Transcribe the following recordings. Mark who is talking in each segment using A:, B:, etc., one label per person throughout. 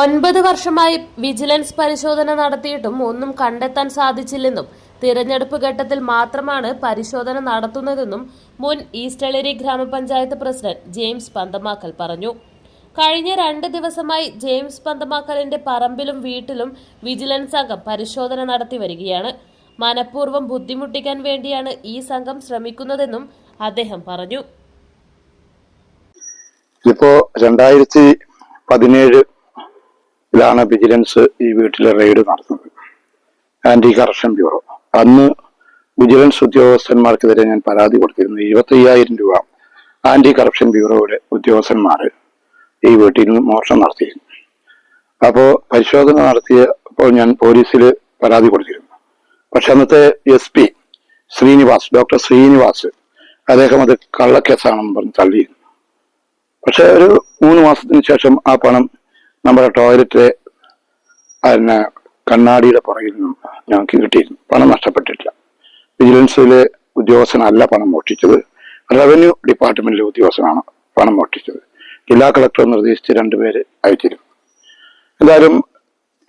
A: ഒൻപത് വർഷമായി വിജിലൻസ് പരിശോധന നടത്തിയിട്ടും ഒന്നും കണ്ടെത്താൻ സാധിച്ചില്ലെന്നും തിരഞ്ഞെടുപ്പ് ഘട്ടത്തിൽ മാത്രമാണ് പരിശോധന നടത്തുന്നതെന്നും മുൻ ഈസ്റ്റളേരി ഗ്രാമപഞ്ചായത്ത് പ്രസിഡന്റ് ജെയിംസ് പന്തമാക്കൽ പറഞ്ഞു. കഴിഞ്ഞ രണ്ട് ദിവസമായി ജെയിംസ് പന്തമാക്കലിന്റെ പറമ്പിലും വീട്ടിലും വിജിലൻസ് സംഘം പരിശോധന നടത്തി വരികയാണ്. മനഃപൂർവം ബുദ്ധിമുട്ടിക്കാൻ വേണ്ടിയാണ് ഈ സംഘം ശ്രമിക്കുന്നതെന്നും അദ്ദേഹം പറഞ്ഞു.
B: ഇപ്പോ രണ്ടായിരത്തി പതിനേഴിലാണ് വിജിലൻസ് ഈ വീട്ടിലെ റെയ്ഡ് നടത്തുന്നത്. Anti corruption bureau. അന്ന് വിജിലൻസ് ഉദ്യോഗസ്ഥന്മാർക്കെതിരെ ഞാൻ പരാതി കൊടുത്തിരുന്നു. ഇരുപത്തയ്യായിരം രൂപ ആന്റി കറപ്ഷൻ ബ്യൂറോയുടെ ഉദ്യോഗസ്ഥന്മാർ ഈ വീട്ടിൽ നിന്ന് മോഷണം നടത്തിയിരുന്നു. അപ്പോൾ പരിശോധന നടത്തിയപ്പോൾ ഞാൻ പോലീസിൽ പരാതി കൊടുത്തിരുന്നു. പക്ഷെ അന്നത്തെ S P Srinivas doctor Srinivas അദ്ദേഹം അത് കള്ളക്കേസാണെന്ന് പറഞ്ഞ് തള്ളിയിരുന്നു. പക്ഷെ ഒരു മൂന്ന് മാസത്തിന് ശേഷം ആ പണം നമ്മുടെ ടോയ്ലറ്റ് പിന്നെ കണ്ണാടിയുടെ പുറകിൽ നിന്നും ഞങ്ങൾക്ക് കിട്ടിയിരുന്നു. പണം നഷ്ടപ്പെട്ടിട്ടില്ല. വിജിലൻസിലെ ഉദ്യോഗസ്ഥനല്ല പണം മോഷ്ടിച്ചത്. റവന്യൂ ഡിപ്പാർട്ട്മെന്റിലെ ഉദ്യോഗസ്ഥനാണ് പണം മോഷ്ടിച്ചത്. ജില്ലാ കളക്ടർ നിർദ്ദേശിച്ച് രണ്ടുപേര് അയച്ചിരുന്നു. എന്തായാലും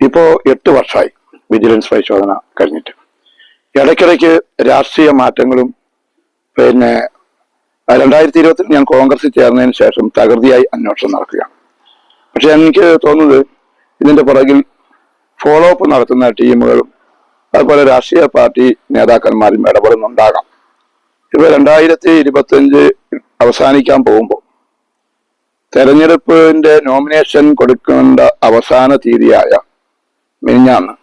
B: ഇപ്പോ എട്ട് വർഷമായി വിജിലൻസ് പരിശോധന കഴിഞ്ഞിട്ട്. ഇടയ്ക്കിടയ്ക്ക് രാഷ്ട്രീയ മാറ്റങ്ങളും പിന്നെ രണ്ടായിരത്തി ഇരുപത്തിൽ ഞാൻ കോൺഗ്രസിൽ ചേർന്നതിന് ശേഷം തകൃതിയായി അന്വേഷണം നടക്കുകയാണ്. പക്ഷെ എനിക്ക് തോന്നുന്നത് ഇതിന്റെ പുറകിൽ ഫോളോ അപ്പ് നടത്തുന്ന ടീമുകളും അതുപോലെ രാഷ്ട്രീയ പാർട്ടി നേതാക്കന്മാരും ഇടപെടുന്നുണ്ടാകാം. ഇപ്പൊ രണ്ടായിരത്തി ഇരുപത്തിയഞ്ച് അവസാനിക്കാൻ പോകുമ്പോൾ തെരഞ്ഞെടുപ്പിന്റെ നോമിനേഷൻ കൊടുക്കേണ്ട അവസാന തീയതിയായ മിനിഞ്ഞാന്ന്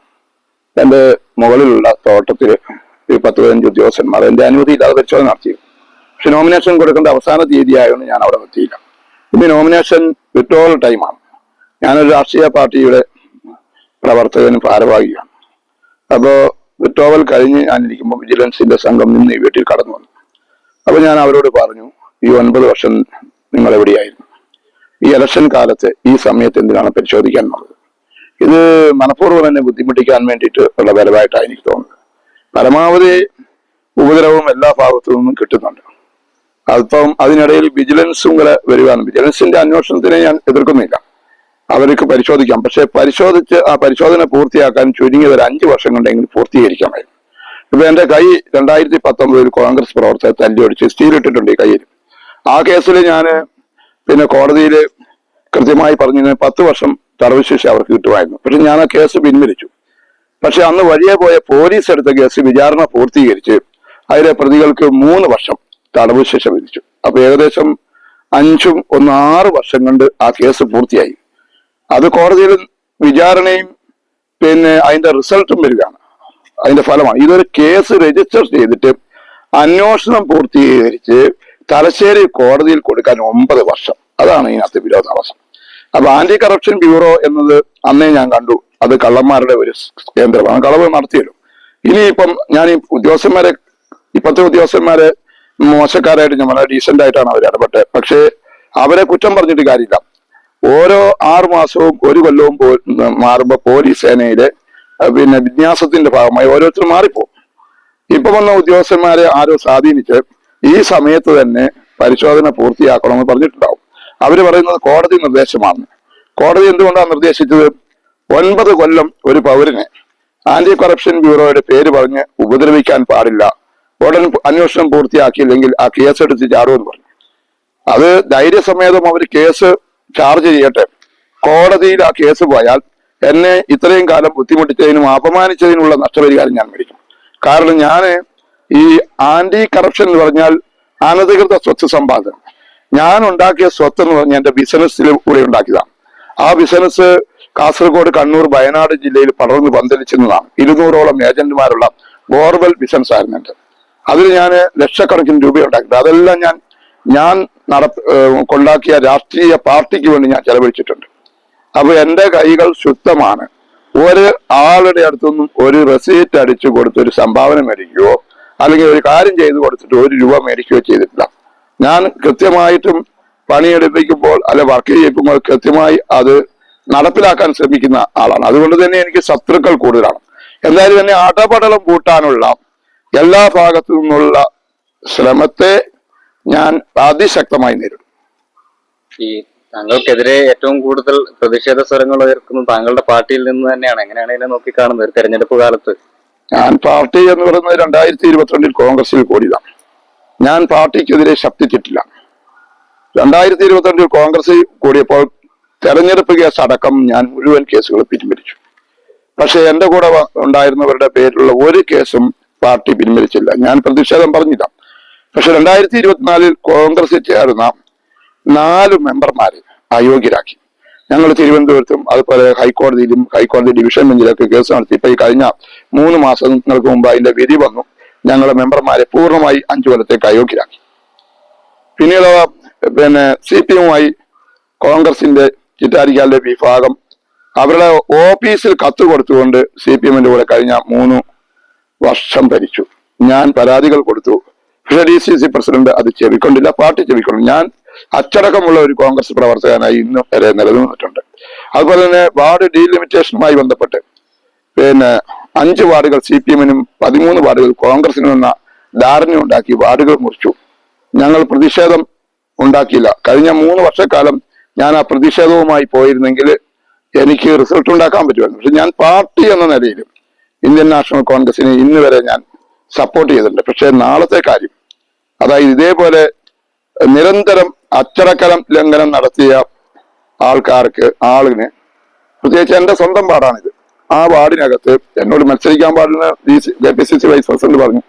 B: എന്റെ മുകളിലുള്ള തോട്ടത്തിൽ ഈ പത്ത് പതിനഞ്ച് ഉദ്യോഗസ്ഥന്മാർ എന്റെ അനുമതിയില്ലാതെ പരിശോധന നടത്തി പക്ഷെ നോമിനേഷൻ കൊടുക്കേണ്ട അവസാന തീയതി ഞാൻ അവിടെ എത്തിയില്ല ഇനി നോമിനേഷൻ വിഡ്രോവൽ ടൈമാണ്. ഞാനൊരു രാഷ്ട്രീയ പാർട്ടിയുടെ പ്രവർത്തകനും ഭാരവാഹിയാണ് അപ്പോൾ വിട്ടോവൽ കഴിഞ്ഞ് ഞാനിരിക്കുമ്പോൾ വിജിലൻസിന്റെ സംഘം നിന്ന് ഈ വീട്ടിൽ കടന്നു വന്നു. അപ്പോൾ ഞാൻ അവരോട് പറഞ്ഞു ഈ ഒൻപത് വർഷം നിങ്ങൾ എവിടെയായിരുന്നു? ഈ ഇലക്ഷൻ കാലത്ത് ഈ സമയത്ത് എന്തിനാണ് പരിശോധിക്കാൻ എന്നുള്ളത് ഇത് മനഃപൂർവം എന്നെ ബുദ്ധിമുട്ടിക്കാൻ വേണ്ടിയിട്ട് ഉള്ള ബലമായിട്ടാണ് എനിക്ക് തോന്നുന്നത്. പരമാവധി ഉപദ്രവം എല്ലാ ഭാഗത്തു നിന്നും കിട്ടുന്നുണ്ട്. അല്പം അതിനിടയിൽ വിജിലൻസും കൂടെ വരുവാണ്. വിജിലൻസിന്റെ അന്വേഷണത്തിനെ ഞാൻ എതിർക്കുന്നില്ല. അവർക്ക് പരിശോധിക്കാം. പക്ഷെ പരിശോധിച്ച് ആ പരിശോധന പൂർത്തിയാക്കാൻ ചുരുങ്ങിയത് ഒരു അഞ്ചു വർഷം കൊണ്ടെങ്കിലും പൂർത്തീകരിക്കാമായിരുന്നു ഇപ്പൊ എന്റെ കൈ രണ്ടായിരത്തി പത്തൊമ്പതിൽ കോൺഗ്രസ് പ്രവർത്തകർ സ്റ്റീൽ ഇട്ടിട്ടുണ്ട് ഈ കയ്യിൽ. ആ കേസിൽ ഞാൻ പിന്നെ കോടതിയിൽ കൃത്യമായി പറഞ്ഞു പത്ത് വർഷം തടവ് അവർക്ക് കിട്ടുമായിരുന്നു. പക്ഷെ ഞാൻ ആ കേസ് പിൻവലിച്ചു. പക്ഷെ അന്ന് വഴിയെ പോയ പോലീസ് എടുത്ത കേസ് വിചാരണ പൂർത്തീകരിച്ച് അതിലെ പ്രതികൾക്ക് മൂന്ന് വർഷം തടവ് ശിക്ഷ വിധിച്ചു. അപ്പൊ ഏകദേശം അഞ്ചും ഒന്ന് ആറ് വർഷം കൊണ്ട് ആ കേസ് പൂർത്തിയായി. അത് കോടതിയിൽ വിചാരണയും പിന്നെ അതിന്റെ റിസൾട്ടും വരികയാണ്. അതിന്റെ ഫലമാണ്. ഇതൊരു കേസ് രജിസ്റ്റർ ചെയ്തിട്ട് അന്വേഷണം പൂർത്തീകരിച്ച് തലശ്ശേരി കോടതിയിൽ കൊടുക്കാൻ ഒമ്പത് വർഷം. അതാണ് ഇതിനകത്ത് വിരോധാഭാസം അപ്പൊ ആന്റി കറപ്ഷൻ ബ്യൂറോ എന്നത് അന്നേ ഞാൻ കണ്ടു. അത് കള്ളന്മാരുടെ ഒരു കേന്ദ്രമാണ്. കളവ് നടത്തിയല്ലോ. ഇനിയിപ്പം ഞാൻ ഈ ഉദ്യോഗസ്ഥന്മാരെ ഇപ്പോഴത്തെ ഉദ്യോഗസ്ഥന്മാരെ മോശക്കാരായിട്ട് ഞാൻ വളരെ ഡീസെന്റ് ആയിട്ടാണ് അവർ ഇടപെട്ടത്. പക്ഷേ അവരെ കുറ്റം പറഞ്ഞിട്ട് കാര്യമില്ല. ഓരോ ആറു മാസവും ഒരു കൊല്ലവും മാറുമ്പോൾ പോലീസ് സേനയിലെ പിന്നെ വിന്യാസത്തിന്റെ ഭാഗമായി ഓരോരുത്തർ മാറിപ്പോകും ഇപ്പൊ വന്ന ഉദ്യോഗസ്ഥന്മാരെ ആരോ സ്വാധീനിച്ച് ഈ സമയത്ത് തന്നെ പരിശോധന പൂർത്തിയാക്കണമെന്ന് പറഞ്ഞിട്ടുണ്ടാവും. അവർ പറയുന്നത് കോടതി നിർദ്ദേശമാണ്. കോടതി എന്തുകൊണ്ടാണ് നിർദ്ദേശിച്ചത്? ഒൻപത് കൊല്ലം ഒരു പൗരനെ ആന്റി കറപ്ഷൻ ബ്യൂറോയുടെ പേര് പറഞ്ഞ് ഉപദ്രവിക്കാൻ പാടില്ല. ഉടൻ അന്വേഷണം പൂർത്തിയാക്കിയില്ലെങ്കിൽ ആ കേസ് എടുത്ത് ചാടുമെന്ന് പറഞ്ഞു. അത് ധൈര്യസമേതം അവർ കേസ് ചാർജ് ചെയ്യട്ടെ. കോടതിയിൽ ആ കേസ് പോയാൽ എന്നെ ഇത്രയും കാലം ബുദ്ധിമുട്ടിച്ചതിനും അപമാനിച്ചതിനുള്ള നഷ്ടപരിഹാരം ഞാൻ മേടിക്കും. കാരണം ഞാൻ ഈ ആന്റി കറപ്ഷൻ എന്ന് പറഞ്ഞാൽ അനധികൃത സ്വത്ത് സമ്പാദനം. ഞാൻ ഉണ്ടാക്കിയ സ്വത്ത് എന്ന് പറഞ്ഞാൽ എന്റെ ബിസിനസ്സിൽ കൂടെ ഉണ്ടാക്കിയതാണ്. ആ ബിസിനസ് കാസർഗോഡ് കണ്ണൂർ വയനാട് ജില്ലയിൽ പടർന്ന് പന്തലിച്ചതാണ് ഇരുന്നൂറോളം ഏജന്റുമാരുള്ള ബോർവെൽ ബിസിനസ് ആയിരുന്നു എന്റെ അതിൽ ഞാൻ ലക്ഷക്കണക്കിന് രൂപ ഉണ്ടാക്കിയിട്ടുണ്ട്. അതെല്ലാം ഞാൻ ഞാൻ നട കൊണ്ടാക്കിയ രാഷ്ട്രീയ പാർട്ടിക്ക് വേണ്ടി ഞാൻ ചെലവഴിച്ചിട്ടുണ്ട്. അപ്പൊ എന്റെ കൈകൾ ശുദ്ധമാണ്. ഒരു ആളുടെ അടുത്തൊന്നും ഒരു റെസീറ്റ് അടിച്ചു കൊടുത്ത് ഒരു സംഭാവന മേടിക്കുകയോ അല്ലെങ്കിൽ ഒരു കാര്യം ചെയ്തു കൊടുത്തിട്ട് ഒരു രൂപ മേടിക്കുകയോ ചെയ്തിട്ടില്ല. ഞാൻ കൃത്യമായിട്ടും പണിയെടുപ്പിക്കുമ്പോൾ അല്ലെ വർക്ക് ചെയ്യിക്കുമ്പോൾ കൃത്യമായി അത് നടപ്പിലാക്കാൻ ശ്രമിക്കുന്ന ആളാണ്. അതുകൊണ്ട് തന്നെ എനിക്ക് ശത്രുക്കൾ കൂടുതലാണ്. എന്തായാലും തന്നെ അടപടലം കൂട്ടാനുള്ള എല്ലാ ഭാഗത്തു നിന്നുള്ള ശ്രമത്തെ ഞാൻ അതിശക്തമായി നേരിടും.
C: ഈ താങ്കൾക്കെതിരെ ഏറ്റവും കൂടുതൽ പ്രതിഷേധ സ്വരങ്ങൾ ഉയർക്കുന്നത് താങ്കളുടെ പാർട്ടിയിൽ നിന്ന് തന്നെയാണ്. എങ്ങനെയാണ് ഇതിനെ നോക്കിക്കാണുന്നത് ഒരു തെരഞ്ഞെടുപ്പ് കാലത്ത്.
B: ഞാൻ പാർട്ടി എന്ന് പറയുന്നത് രണ്ടായിരത്തി ഇരുപത്തിരണ്ടിൽ കോൺഗ്രസിൽ കൂടിയതാണ്. ഞാൻ പാർട്ടിക്കെതിരെ ശബ്ദിച്ചിട്ടില്ല രണ്ടായിരത്തി ഇരുപത്തിരണ്ടിൽ കോൺഗ്രസിൽ കൂടിയപ്പോൾ തെരഞ്ഞെടുപ്പ് കേസ് അടക്കം ഞാൻ മുഴുവൻ കേസുകൾ പിൻവലിച്ചു. പക്ഷെ എന്റെ കൂടെ ഉണ്ടായിരുന്നവരുടെ പേരിലുള്ള ഒരു കേസും പാർട്ടി പിൻവലിച്ചില്ല. ഞാൻ പ്രതിഷേധം പറഞ്ഞില്ല. പക്ഷെ രണ്ടായിരത്തി ഇരുപത്തിനാലിൽ കോൺഗ്രസ് ചേർന്ന നാല് മെമ്പർമാരെ അയോഗ്യരാക്കി. ഞങ്ങൾ തിരുവനന്തപുരത്തും അതുപോലെ ഹൈക്കോടതിയിലും ഹൈക്കോടതി ഡിവിഷൻ ബെഞ്ചിലൊക്കെ കേസ് നടത്തി. ഇപ്പൊ ഈ കഴിഞ്ഞ മൂന്ന് മാസങ്ങൾക്ക് മുമ്പ് അതിന്റെ വിധി വന്നു. ഞങ്ങളുടെ മെമ്പർമാരെ പൂർണമായി അഞ്ചു കൊല്ലത്തേക്ക് അയോഗ്യരാക്കി. പിന്നീട് പിന്നെ സി പി എമ്മുമായി കോൺഗ്രസിന്റെ ചിറ്റാരിക്കാലിന്റെ വിഭാഗം അവരുടെ ഓഫീസിൽ കത്ത് കൊടുത്തുകൊണ്ട് സി പി എമ്മിന്റെ കൂടെ കഴിഞ്ഞ മൂന്ന് വർഷം ഭരിച്ചു. ഞാൻ പരാതികൾ കൊടുത്തു. പക്ഷേ ഡി സി സി പ്രസിഡന്റ് അത് ചെവിക്കൊണ്ടില്ല പാർട്ടി ചെവിക്കൊണ്ടില്ല ഞാൻ അച്ചടക്കമുള്ള ഒരു കോൺഗ്രസ് പ്രവർത്തകനായി ഇന്ന് വരെ നിലനിന്നിട്ടുണ്ട്. അതുപോലെ തന്നെ വാർഡ് ഡീലിമിറ്റേഷനുമായി ബന്ധപ്പെട്ട് പിന്നെ അഞ്ച് വാർഡുകൾ സി പി എമ്മിനും പതിമൂന്ന് വാർഡുകൾ കോൺഗ്രസിനും എന്ന ധാരണ ഉണ്ടാക്കി വാർഡുകൾ മുറിച്ചു. ഞങ്ങൾ പ്രതിഷേധം ഉണ്ടാക്കിയില്ല. കഴിഞ്ഞ മൂന്ന് വർഷക്കാലം ഞാൻ ആ പ്രതിഷേധവുമായി പോയിരുന്നെങ്കിൽ എനിക്ക് റിസൾട്ട് ഉണ്ടാക്കാൻ പറ്റുമായിരുന്നു. പക്ഷെ ഞാൻ പാർട്ടി എന്ന നിലയിലും ഇന്ത്യൻ നാഷണൽ കോൺഗ്രസിനെ ഇന്ന് വരെ ഞാൻ സപ്പോർട്ട് ചെയ്തിട്ടുണ്ട്. പക്ഷെ നാളത്തെ കാര്യം അതായത് ഇതേപോലെ നിരന്തരം അച്ചടക്കലം ലംഘനം നടത്തിയ ആൾക്കാർക്ക് ആളിന് പ്രത്യേകിച്ച് എന്റെ സ്വന്തം വാർഡാണിത്. ആ വാർഡിനകത്ത് എന്നോട് മത്സരിക്കാൻ പാടില്ല K P C C vice president പറഞ്ഞു.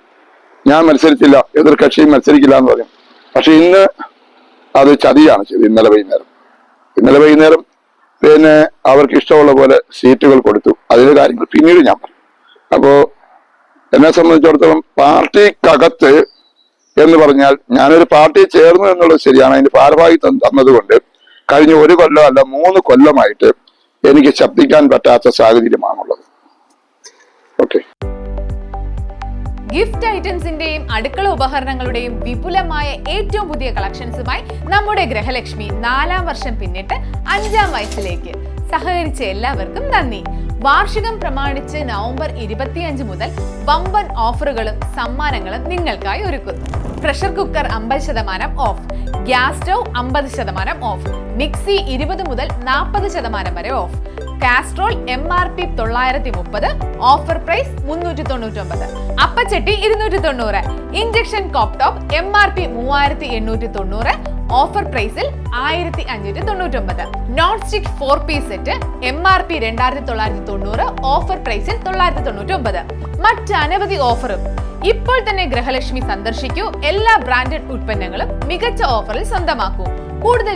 B: ഞാൻ മത്സരിച്ചില്ല എതിർ കക്ഷിയും മത്സരിക്കില്ല എന്ന് പറഞ്ഞു. പക്ഷെ ഇന്ന് അത് ചതിയാണ് ചെയ്ത് ഇന്നലെ വൈകുന്നേരം. ഇന്നലെ വൈകുന്നേരം പിന്നെ അവർക്ക് ഇഷ്ടമുള്ള പോലെ സീറ്റുകൾ കൊടുത്തു. അതിന്റെ കാര്യങ്ങൾ പിന്നീട് ഞാൻ പറഞ്ഞു. അപ്പോ എന്നെ സംബന്ധിച്ചിടത്തോളം പാർട്ടിക്കകത്ത് എന്ന് പറഞ്ഞാൽ ഞാനൊരു പാർട്ടി ചേർന്നു എന്നുള്ളത് ശരിയാണ്. അതിന്റെ ഭാരവാഹിത്വം തന്നതുകൊണ്ട് കഴിഞ്ഞ ഒരു കൊല്ലം അല്ല മൂന്ന് കൊല്ലമായിട്ട് എനിക്ക് ശബ്ദിക്കാൻ പറ്റാത്ത സാഹചര്യമാണുള്ളത്. ഓക്കെ.
D: ഗിഫ്റ്റ് ഐറ്റംസിന്റെയും അടുക്കള ഉപകരണങ്ങളുടെയും വിപുലമായ ഏറ്റവും പുതിയ കളക്ഷൻസുമായി നമ്മുടെ ഗ്രഹലക്ഷ്മി നാലാം വർഷം പിന്നിട്ട് അഞ്ചാം വയസ്സിലേക്ക്. സഹകരിച്ച എല്ലാവർക്കും നന്ദി. വാർഷികം പ്രമാണിച്ച് നവംബർ ഇരുപത്തിയഞ്ച് മുതൽ വമ്പൻ ഓഫറുകളും സമ്മാനങ്ങളും നിങ്ങൾക്കായി ഒരുക്കുന്നു. പ്രഷർ കുക്കർ അമ്പത് ശതമാനം ഓഫ് ഗ്യാസ് സ്റ്റൗ അമ്പത് ശതമാനം ഓഫ് മിക്സി ഇരുപത് മുതൽ നാൽപ്പത് ശതമാനം വരെ off Castrol M R P തൊള്ളായിരത്തി മുപ്പത് ഓഫർ പ്രൈസ് മുന്നൂറ്റി തൊണ്ണൂറ്റി ഒമ്പത് അപ്പച്ചട്ടി ഇരുന്നൂറ്റി തൊണ്ണൂറ് injection cooktop M R P മൂവായിരത്തി എണ്ണൂറ്റി തൊണ്ണൂറ് ഓഫർ പ്രൈസിൽ ആയിരത്തി അഞ്ഞൂറ്റി തൊണ്ണൂറ്റി ഒമ്പത് non stick four piece set M R P രണ്ടായിരത്തി തൊള്ളായിരത്തി തൊണ്ണൂറ് ഓഫർ പ്രൈസിൽ തൊള്ളായിരത്തി തൊണ്ണൂറ്റി ഒമ്പത് മറ്റനവധി ഓഫറും. ഇപ്പോൾ തന്നെ ഗൃഹലക്ഷ്മി സന്ദർശിക്കൂ. എല്ലാ ബ്രാൻഡഡ് ഉൽപ്പന്നങ്ങളും മികച്ച ഓഫറിൽ സ്വന്തമാക്കൂ. കൂടുതൽ